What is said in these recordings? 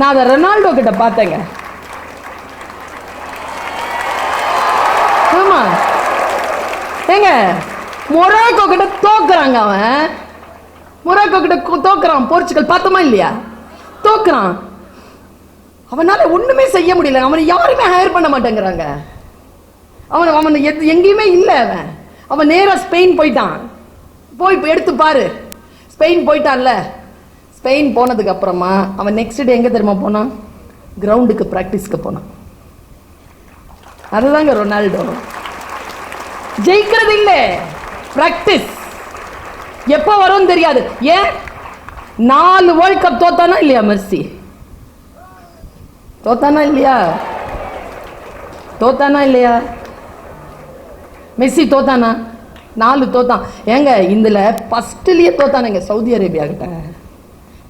நான் அதை ரொனால்டோ கிட்ட பார்த்தேங்க. ஆமா. ஏங்க மொராக்கோ கிட்ட தோக்குறாங்க அவன். மொராக்கோ கிட்ட தோக்குறான் போர்ச்சுகல் பார்த்தோமா இல்லையா? தோக்குறான். அவனால ஒண்ணுமே செய்ய முடியல. அவனை யாருமே ஹையர் பண்ண மாட்டேங்கிறாங்க. அவன் அவன் எத் எங்கேயுமே இல்லை அவன். அவன் நேராக ஸ்பெயின் போயிட்டான். போய் எடுத்து பாரு. ஸ்பெயின் போயிட்டான்ல. ஸ்பெயின் போனதுக்கு அப்புறமா அவன் நெக்ஸ்ட் டே எங்கே தெரியுமா போனான்? கிரவுண்டுக்கு ப்ராக்டிஸ்க்கு போனான். அதுதாங்க ரொனால்டோ. ஜெயிக்கிறது இல்லை. ப்ராக்டிஸ் எப்போ வரும்னு தெரியாது. ஏன்? நாலு வேர்ல்ட் கப் தோத்தானா இல்லையா மெர்சி? தோத்தானா இல்லையா? தோத்தானா இல்லையா? மெஸ்ஸி தோத்தானா? நாலு தோத்தான். ஏங்க இதில் ஃபஸ்ட்டுலேயே தோத்தானுங்க சவுதி அரேபியா கிட்ட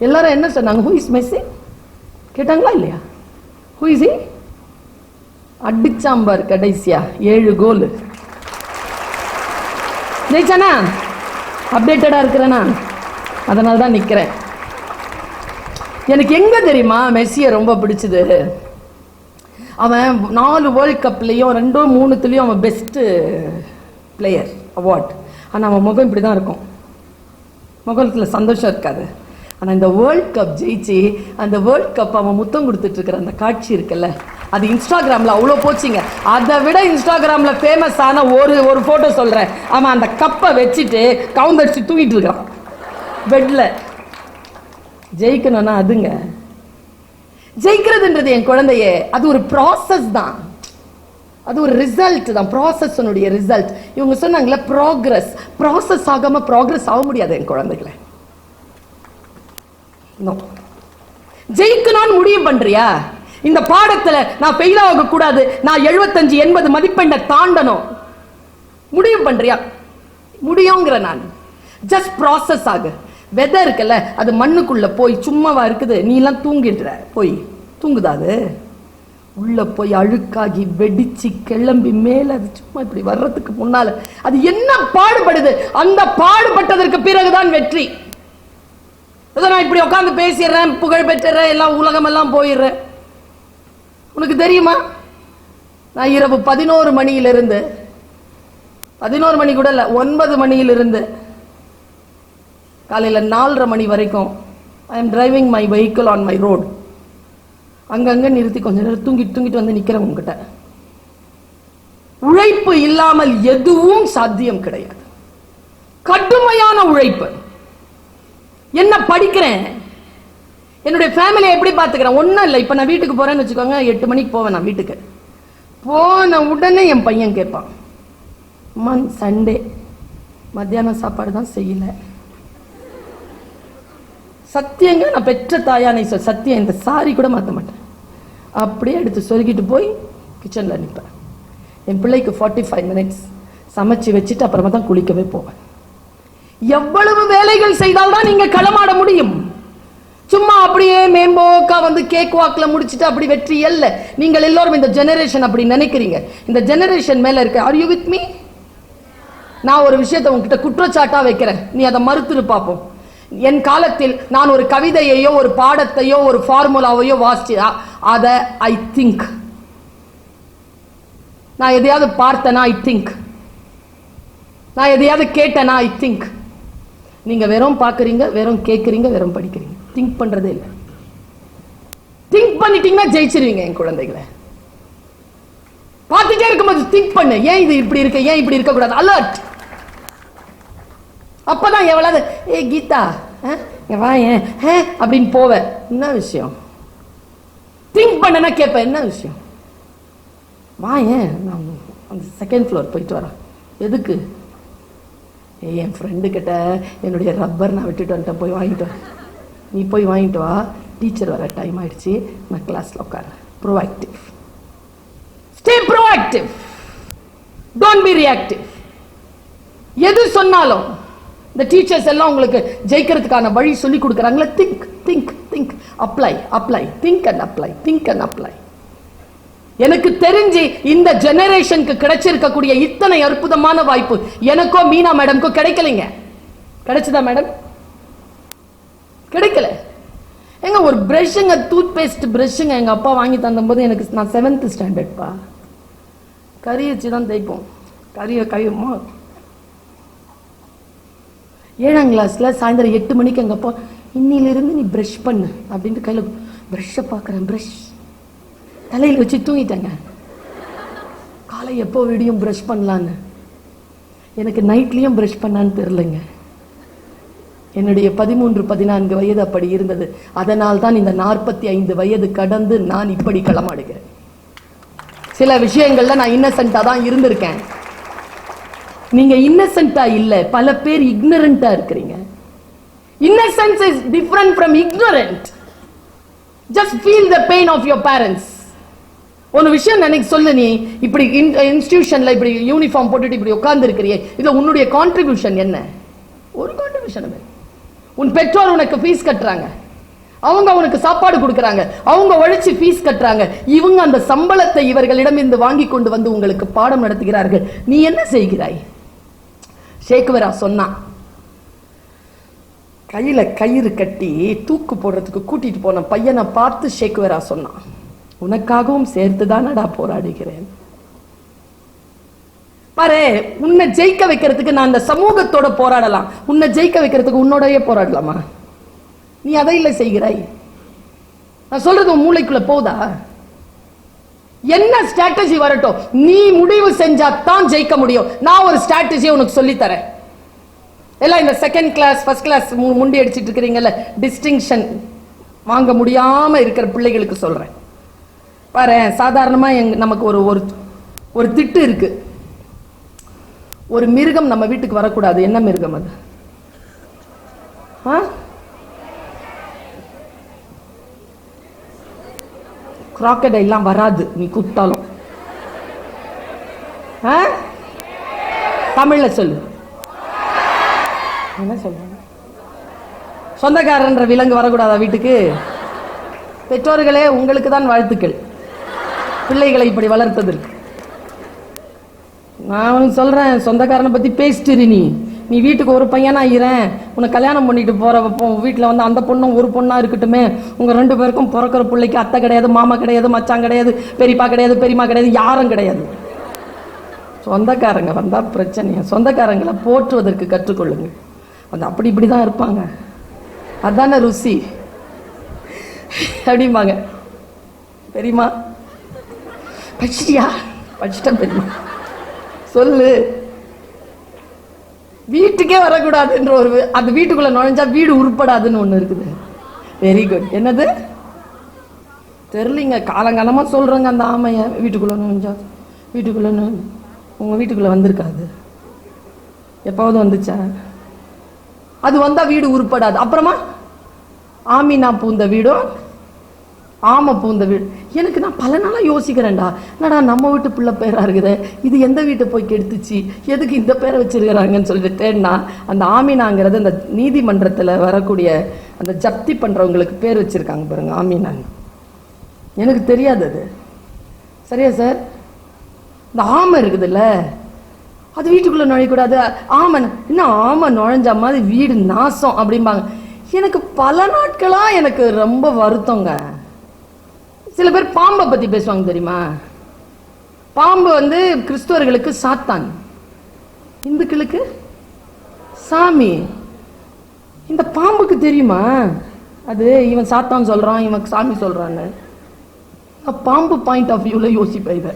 எல்லாரும் என்ன சொன்னாங்க? ஹூ இஸ் மெஸ்ஸி கேட்டாங்களா இல்லையா? ஹூ இஸ் இ அடிச்சாம்பார் கடைசியா. ஏழு கோல் ஜெயிச்சானா? அப்டேட்டடாக இருக்கிறேனா? அதனால தான் நிற்கிறேன் எனக்கு எங்கே தெரியுமா மெஸ்ஸியை ரொம்ப பிடிச்சது? அவன் நாலு வேர்ல்ட் கப்லேயும் ரெண்டோ மூணுத்துலேயும் அவன் பெஸ்ட்டு பிளேயர் அவார்ட் ஆனால் அவன் முகம் இப்படி தான் இருக்கும். முகத்தில் சந்தோஷம் இருக்காது. ஆனால் இந்த வேர்ல்ட் கப் ஜெயிச்சு அந்த வேர்ல்ட் கப் அவன் முத்தம் கொடுத்துட்டு இருக்கிற அந்த காட்சி இருக்குல்ல அது இன்ஸ்டாகிராமில் அவ்வளோ போச்சுங்க. அதை விட இன்ஸ்டாகிராமில் ஃபேமஸ் ஆன ஒரு ஒரு ஃபோட்டோ சொல்கிறேன் அவன் அந்த கப்பை வச்சுட்டு கவுந்தடிச்சு தூங்கிட்டு இருக்கான். பெட்டில் ஜெயிக்கணும்னா அதுங்க. ஜெயிக்கிறதுன்றது என் குழந்தையே அது ஒரு ப்ராசஸ் தான். அது ஒரு ரிசல்ட் தான். ப்ராசஸ்னுடைய ரிசல்ட் இவங்க சொன்னாங்களே ப்ராக்ரஸ் ப்ராசஸ் ஆகாமல் ப்ராக்ரஸ் ஆக முடியாது என் குழந்தைகளை. ஜெயிக்கணும்னு முடிவு பண்றியா? இந்த பாடத்துல நான் ஃபெயில் ஆக கூடாது நான் எழுபத்தஞ்சு எண்பது மதிப்பெண்ணை தாண்டணும். முடிவு பண்றியா? முடியுங்கிற நான். ஜஸ்ட் ப்ராசஸ் ஆகு. வெதை இருக்குல்ல அது மண்ணுக்குள்ள போய் சும்மாவா இருக்குது. நீ எல்லாம் தூங்கிடுற. போய் தூங்குதா அது? உள்ள போய் அழுக்காகி வெடிச்சு கிளம்பி மேல அது சும்மா இப்படி வர்றதுக்கு முன்னால. அது என்ன பாடுபடுது? அந்த பாடுபட்டதற்கு பிறகுதான் வெற்றி. நான் இப்படி உட்காந்து பேசிடுறேன் புகழ் பெற்றுறேன் எல்லாம் உலகம் எல்லாம் போயிடுறேன். உனக்கு தெரியுமா? நான் இரவு பதினோரு மணியிலிருந்து பதினோரு மணி கூட இல்லை ஒன்பது மணியிலிருந்து காலையில் நாலரை மணி வரைக்கும் I am driving my vehicle on my road அங்கங்க நிறுத்தி கொஞ்சம் நேரம் தூங்கிட்டு தூங்கிட்டு வந்து நிக்கிறேன் உங்ககிட்ட உழைப்பு இல்லாமல் எதுவும் சாத்தியம் கிடையாது. கடுமையான உழைப்பு. என்ன படிக்கிறேன்? என்னுடைய ஃபேமிலியை எப்படி பார்த்துக்கிறேன் ஒன்றும் இல்லை. இப்போ நான் வீட்டுக்கு போகிறேன்னு வச்சுக்கோங்க எட்டு மணிக்கு போவேன் நான் வீட்டுக்கு. போன உடனே என் பையன் கேட்பான் அம்மா சண்டே மத்தியானம் சாப்பாடு தான் செய்யலை. சத்தியங்க நான் பெற்ற தாயானை சொல் சத்தியம் இந்த சாரி கூட மாற்ற மாட்டேன். அப்படியே எடுத்து சொருகிட்டு போய் கிச்சனில் நிற்பேன் என் பிள்ளைக்கு ஃபார்ட்டி ஃபைவ் மினிட்ஸ் சமைச்சு வச்சுட்டு அப்புறமா தான் குளிக்கவே போவேன். எவ்வளவு வேலைகள் செய்தால்தான் நீங்க களமாட முடியும்? சும்மா அப்படியே மேம்போக்கா வந்து கேக் வாக்ல முடிச்சுட்டு அப்படி வெற்றி அல்ல. நீங்கள் எல்லோரும் இந்த ஜெனரேஷன் அப்படி நினைக்கிறீங்க. இந்த ஜெனரேஷன் மேல இருக்க ஆர் யூ வித் மீ நான் ஒரு விஷயத்தை உங்ககிட்ட குற்றச்சாட்டா வைக்கிறேன். நீ அதை மறுத்துரு பார்ப்போம் என் காலத்தில் நான் ஒரு கவிதையையோ ஒரு பாடத்தையோ ஒரு ஃபார்முலாவையோ வாசிச்சா அதை ஐ திங்க் நான் எதையாவது பார்த்தேனா ஐ திங்க் நான் எதையாவது கேட்டேனா ஐ திங்க் நீங்கள் வெறும் பார்க்குறீங்க வெறும் கேட்குறீங்க வெறும் படிக்கிறீங்க. திங்க் பண்ணுறதே இல்லை. திங்க் பண்ணிட்டீங்கன்னா ஜெயிச்சிருவீங்க என் குழந்தைகளை. பார்த்துட்டே இருக்கும்போது திங்க் பண்ணு. ஏன் இது இப்படி இருக்கு? ஏன் இப்படி இருக்கக்கூடாது? அலர்ட் அப்பதான் எவ்வளவு ஏ கீதா ஆ, வா ஏன் ஹே அப்படின்னு போவேன் என்ன விஷயம்? திங்க் பண்ணனா கேட்பேன் என்ன விஷயம்? வா ஏன் நான் அந்த செகண்ட் ஃப்ளோர் போயிட்டு வரேன். எதுக்கு? என் ஃப்ரெண்டுக்கிட்ட என்னுடைய ரப்பர் நான் விட்டுட்டு வந்துட்டேன் போய் வாங்கிட்டு வா. நீ போய் வாங்கிட்டு வா. டீச்சர் வர டைம் ஆயிடுச்சு. நான் கிளாஸில் உட்கார proactive stay proactive don't be reactive எது சொன்னாலும் இந்த டீச்சர்ஸ் எல்லாம் உங்களுக்கு ஜெயிக்கிறதுக்கான வழி சொல்லி கொடுக்குறாங்களே. Think think think apply apply think and apply think and apply எனக்கு தெரிஞ்சு இந்த ஜெனரேஷனுக்கு கிடைச்சிருக்கக்கூடிய இத்தனை அற்புதமான வாய்ப்பு எனக்கோ மீனா மேடம்க்கோ கிடைக்கலைங்க. கிடைச்சதா மேடம்? கிடைக்கல. எங்க ஒரு பிரஷ்ஷுங்க டூத் பேஸ்ட் பிரஷ்ஷுங்க எங்க அப்பா வாங்கி தந்தபோது எனக்கு நான் செவன்த் ஸ்டாண்டர்ட்ப்பா கறி வச்சு தான் தைப்போம் கறியை கையுமா ஏழாம் கிளாஸ்ல சாயந்தரம் எட்டு மணிக்கு எங்க அப்பா இன்னிலிருந்து நீ ப்ரஷ் பண்ணு அப்படின்ட்டு கையில் ப்ரஷ்ஷை பார்க்குறேன் ப்ரஷ் தலையில் வச்சு தூங்கிட்டேங்க. காலை எப்போ விடியும் ப்ரஷ் பண்ணலான்னு. எனக்கு நைட்லேயும் ப்ரஷ் பண்ணான்னு தெரிலங்க என்னுடைய பதிமூன்று பதினான்கு வயது அப்படி இருந்தது. அதனால் தான் இந்த நாற்பத்தி ஐந்து வயது கடந்து நான் இப்படி களமாடுகிறேன். சில விஷயங்கள்ல நான் இன்னசென்ட்டாக தான் இருந்திருக்கேன். நீங்க இன்னசென்ட்டா இல்ல பல பேர் இக்னரண்டா இருக்கிறீங்க. Innocence is different from ignorant just feel the pain of your parents ஒரு விஷயம் எனக்கு சொல்லு நீ இப்படி இன்ஸ்டியூஷனில் uh, இப்படி யூனிஃபார்ம் போட்டுட்டு இப்படி உட்கார்ந்து இருக்கிறியே இதுல உன்னுடைய கான்ட்ரிபியூஷன் என்ன? ஒரு கான்ட்ரிபியூஷன் உன் பெற்றோர் உனக்கு ஃபீஸ் கட்டுறாங்க. அவங்க உனக்கு சாப்பாடு கொடுக்குறாங்க. அவங்க உழைச்சி ஃபீஸ் கட்டுறாங்க. இவங்க அந்த சம்பளத்தை இவர்களிடமிருந்து வாங்கி கொண்டு வந்து உங்களுக்கு பாடம் நடத்துகிறார்கள். நீ என்ன செய்கிறாய்? ஷேக்வரா சொன்னான் கையில கயிறு கட்டி தூக்கு போடுறதுக்கு கூட்டிட்டு போன பையனை பார்த்து ஷேக்வரா சொன்னான். உனக்காகவும் சேர்த்து தானடா போராடுகிறேன். பாரு உன்னை ஜெயிக்க வைக்கிறதுக்கு நான் அந்த சமூகத்தோட போராடலாம். உன்னை ஜெயிக்க வைக்கிறதுக்கு உன்னோடய போராடலாமா? நீ அதை இல்லை செய்கிறாய். நான் சொல்றது உன் மூளைக்குள்ள போதா என்ன ஸ்ட்ராட்டஜி வரட்டும்? நீ முடிவு செஞ்சா தான் ஜெயிக்க முடியும். நான் ஒரு ஸ்ட்ராட்டஜியை உனக்கு சொல்லித்தரேன். எல்லாம் இந்த செகண்ட் கிளாஸ் ஃபர்ஸ்ட் கிளாஸ் முண்டி அடிச்சிட்டு இருக்கிறீங்கல்ல டிஸ்டிங்ஷன் வாங்க முடியாம இருக்கிற பிள்ளைகளுக்கு சொல்றேன். பாரு சாதாரணமாக எங் நமக்கு ஒரு ஒரு ஒரு திட்டு இருக்குது ஒரு மிருகம் நம்ம வீட்டுக்கு வரக்கூடாது. என்ன மிருகம் அது? ஆ? எல்லாம் வராது. நீ குத்தாலும் ஆ? தமிழில் சொல்லு. என்ன சொல்றாங்க சொந்தக்காரன்ற விலங்கு வரக்கூடாதா வீட்டுக்கு? பெற்றோர்களே உங்களுக்கு தான் வாழ்த்துக்கள். பிள்ளைகளை இப்படி வளர்த்ததற்கு. நான் உனக்கு சொல்கிறேன் சொந்தக்காரனை பற்றி பேசிட்டு நீ. நீ வீட்டுக்கு ஒரு பையனா ஆகிறேன் உன்னை கல்யாணம் பண்ணிட்டு போறப்போ வீட்டில் வந்து அந்த பொண்ணும் ஒரு பொண்ணாக இருக்கட்டுமே. உங்கள் ரெண்டு பேருக்கும் பிறக்கிற பிள்ளைக்கு அத்தை கிடையாது மாமா கிடையாது மச்சான் கிடையாது பெரியப்பா கிடையாது பெரியம்மா கிடையாது யாரும் கிடையாது. சொந்தக்காரங்க வந்தால் பிரச்சனையா? சொந்தக்காரங்களை போற்றுவதற்கு கற்றுக்கொள்ளுங்க அது அப்படி இப்படி தான் இருப்பாங்க. அதான ருசி. அப்படிம்பாங்க. பெரியம்மா படிச்சிட்டியா? படிச்சிட்டேன் தெரியுமா சொல்லு. வீட்டுக்கே வரக்கூடாதுன்ற ஒரு அந்த வீட்டுக்குள்ள நுழைஞ்சா வீடு உருப்படாதுன்னு ஒன்று இருக்குது. வெரி குட் என்னது? தெரிலிங்க காலங்காலமாக சொல்கிறேங்க அந்த ஆமைய. வீட்டுக்குள்ளே நுழைஞ்சா. வீட்டுக்குள்ளே நுழை- உங்கள் வீட்டுக்குள்ளே வந்திருக்காது. எப்பாவது வந்துச்சா? அது வந்தால் வீடு உருப்படாது. அப்புறமா? ஆமினா பூந்த வீடும் ஆமை பூந்த வீடு எனக்கு நான் பல நாளாக யோசிக்கிறேன்டா. என்னடா நம்ம வீட்டு பிள்ளை பேராக இருக்குது. இது எந்த வீட்டை போய் கெடுத்துச்சு? எதுக்கு இந்த பேரை வச்சிருக்கிறாங்கன்னு சொல்லிட்டு தேடினா அந்த ஆமினாங்கிறது அந்த நீதிமன்றத்தில் வரக்கூடிய அந்த ஜப்தி பண்ணுறவங்களுக்கு பேர் வச்சுருக்காங்க பாருங்க ஆமினான்னு எனக்கு தெரியாது அது. சரியா சார்? இந்த ஆமை இருக்குதுல்ல. அது வீட்டுக்குள்ளே நுழையக்கூடாது. ஆமன் இன்னும் ஆமை நுழைஞ்ச மாதிரி வீடு நாசம் அப்படிம்பாங்க. எனக்கு பல நாட்களாக எனக்கு ரொம்ப வருத்தங்க. சில பேர் பாம்பை பற்றி பேசுவாங்க தெரியுமா? பாம்பு வந்து கிறிஸ்துவர்களுக்கு சாத்தான். இந்துக்களுக்கு சாமி. இந்த பாம்புக்கு தெரியுமா? அது இவன் சாத்தான் சொல்கிறான் இவன் சாமி சொல்கிறான்னு நான் பாம்பு பாயிண்ட் ஆஃப் வியூவில் யோசிப்பேன் இதை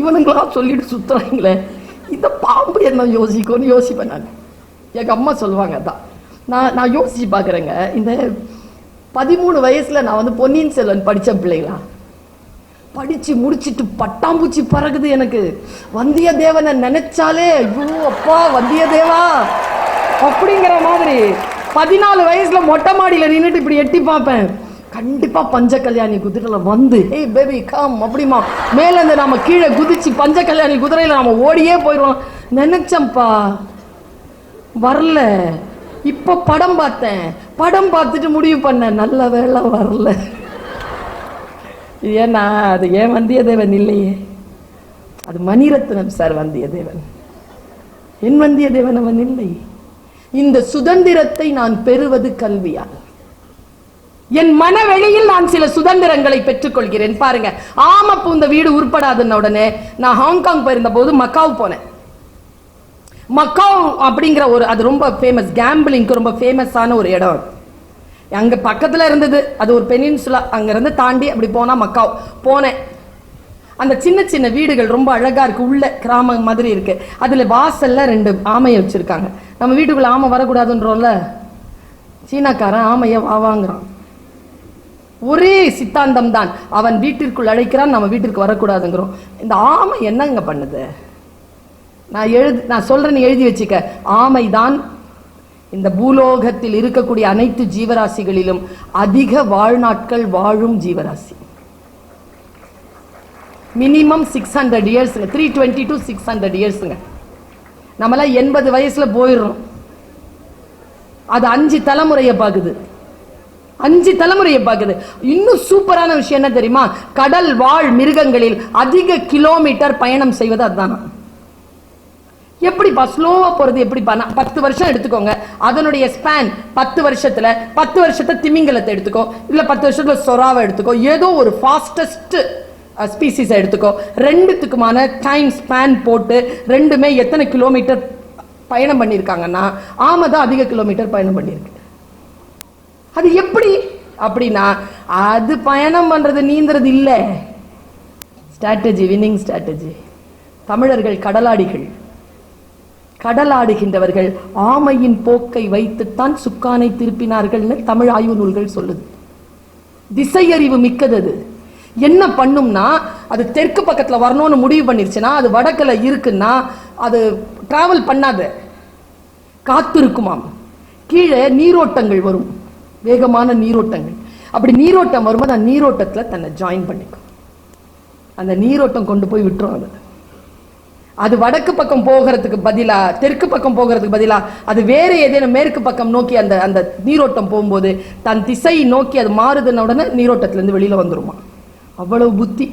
இவனுங்களா சொல்லிட்டு சுற்றுறாங்களே இந்த பாம்பு என்ன யோசிக்கும்னு யோசிப்பேன் நான். எங்கள் அம்மா சொல்லுவாங்க அதான். நான் நான் யோசிச்சு பார்க்குறேங்க இந்த பதிமூணு வயசில் நான் வந்து பொன்னியின் செல்வன் படித்த பிள்ளைகளா? படித்து முடிச்சிட்டு பட்டாம்பூச்சி பறகுது எனக்கு. வந்தியத்தேவனை நினைச்சாலே ஐயோ அப்பா வந்தியத்தேவா? அப்படிங்கிற மாதிரி பதினாலு வயசில் மொட்டை மாடியில் நின்றுட்டு இப்படி எட்டி பார்ப்பேன். கண்டிப்பாக பஞ்ச கல்யாணி குதிரையில் வந்து ஹே பேபி கம் அப்படிமா. மேலேருந்து இருந்து நாம கீழே குதிச்சு பஞ்ச கல்யாணி குதிரையில் நம்ம ஓடியே போயிடுவோம் நினைச்சேன்ப்பா. வரல. இப்போ படம் பார்த்தேன். படம் பார்த்துட்டு முடிவு பண்ணேன். நல்ல வேலை வரல. ஏன்னா அது ஏன் வந்தியத்தேவன் இல்லையே? அது மணிரத்னம் சார் வந்தியத்தேவன். என் வந்தியத்தேவன் அவன் இல்லை. இந்த சுதந்திரத்தை நான் பெறுவது கல்வியால். என் மனவெளியில் நான் சில சுதந்திரங்களை பெற்றுக்கொள்கிறேன். பாருங்க ஆம பூந்த வீடு உருப்படாதுன்ன உடனே நான் ஹாங்காங் போயிருந்த போது மக்காவ் போனேன். மக்காவ் அப்படிங்கிற ஒரு அது ரொம்ப ஃபேமஸ் கேம்பிளிங்க்கு ரொம்ப ஃபேமஸான ஒரு இடம் அங்கே பக்கத்தில் இருந்தது அது ஒரு பெனின்சுலா அங்கேருந்து தாண்டி அப்படி போனால் மக்காவ். போனேன். அந்த சின்ன சின்ன வீடுகள் ரொம்ப அழகாக இருக்கு. உள்ள கிராமம் மாதிரி இருக்குது அதில் வாசல்ல ரெண்டு ஆமையை வச்சுருக்காங்க. நம்ம வீட்டுக்குள்ள ஆமை வரக்கூடாதுன்றோம்ல? சீனாக்காரன் ஆமையை வா வாங்குறான். ஒரே சித்தாந்தம் தான் அவன் வீட்டிற்குள் அழைக்கிறான் நம்ம வீட்டிற்கு வரக்கூடாதுங்கிறோம். இந்த ஆமை என்னங்க பண்ணுது? நான் எழுது நான் சொல்றேன் எழுதி வச்சுக்க. ஆமைதான் இந்த பூலோகத்தில் இருக்கக்கூடிய அனைத்து ஜீவராசிகளிலும் அதிக வாழ்நாட்கள் வாழும் ஜீவராசி. Minimum six hundred இயர்ஸுங்க three twenty to six hundred இயர்ஸுங்க நம்மளாம் எண்பது வயசுல போயிடுறோம். அது அஞ்சு தலைமுறையை பார்க்குது அஞ்சு தலைமுறையை பார்க்குது இன்னும் சூப்பரான விஷயம் என்ன தெரியுமா? கடல் வாழ் மிருகங்களில் அதிக கிலோமீட்டர் பயணம் செய்வது அதுதானா? எப்படிப்பா ஸ்லோவாக போகிறது எப்படிப்பா நான் பத்து வருஷம் எடுத்துக்கோங்க. அதனுடைய ஸ்பேன் பத்து வருஷத்தில் பத்து வருஷத்தை திமிங்கலத்தை எடுத்துக்கோ. இல்லை பத்து வருஷத்தில் சொராவை எடுத்துக்கோ. ஏதோ ஒரு ஃபாஸ்டஸ்ட் ஸ்பீசிஸை எடுத்துக்கோ. ரெண்டுத்துக்குமான டைம் ஸ்பேன் போட்டு ரெண்டுமே எத்தனை கிலோமீட்டர் பயணம் பண்ணியிருக்காங்கன்னா ஆமை தான் அதிக கிலோமீட்டர் பயணம் பண்ணியிருக்கு அது எப்படி? அப்படின்னா அது பயணம் பண்ணுறது நீந்துறது இல்லை. ஸ்ட்ராட்டஜி வின்னிங் ஸ்ட்ராட்டஜி தமிழர்கள் கடலாடிகள் கடலாடுகின்றவர்கள் ஆமையின் போக்கை வைத்துத்தான் சுக்கானை திருப்பினார்கள்னு தமிழ் ஆய்வு நூல்கள் சொல்லுது. திசையறிவு மிக்கது அது. என்ன பண்ணும்னா அது தெற்கு பக்கத்தில் வரணும்னு முடிவு பண்ணிருச்சுன்னா அது வடக்கில் இருக்குன்னா அது டிராவல் பண்ணாது. காத்திருக்குமாம். கீழே நீரோட்டங்கள் வரும். வேகமான நீரோட்டங்கள். அப்படி நீரோட்டம் வரும்போது அந்த நீரோட்டத்தில் தன்னை ஜாயின் பண்ணிக்கும். அந்த நீரோட்டம் கொண்டு போய் விட்டுரும் அது அது வடக்கு பக்கம் போகிறதுக்கு பதிலாக தெற்கு பக்கம் போகிறதுக்கு பதிலாக அது வேறு ஏதேனும் மேற்கு பக்கம் நோக்கி அந்த அந்த நீரோட்டம் போகும்போது தன் திசை நோக்கி அது மாறுதுன்ன உடனே நீரோட்டத்திலேருந்து வெளியில் வந்துருமா. அவ்வளவு புத்தி.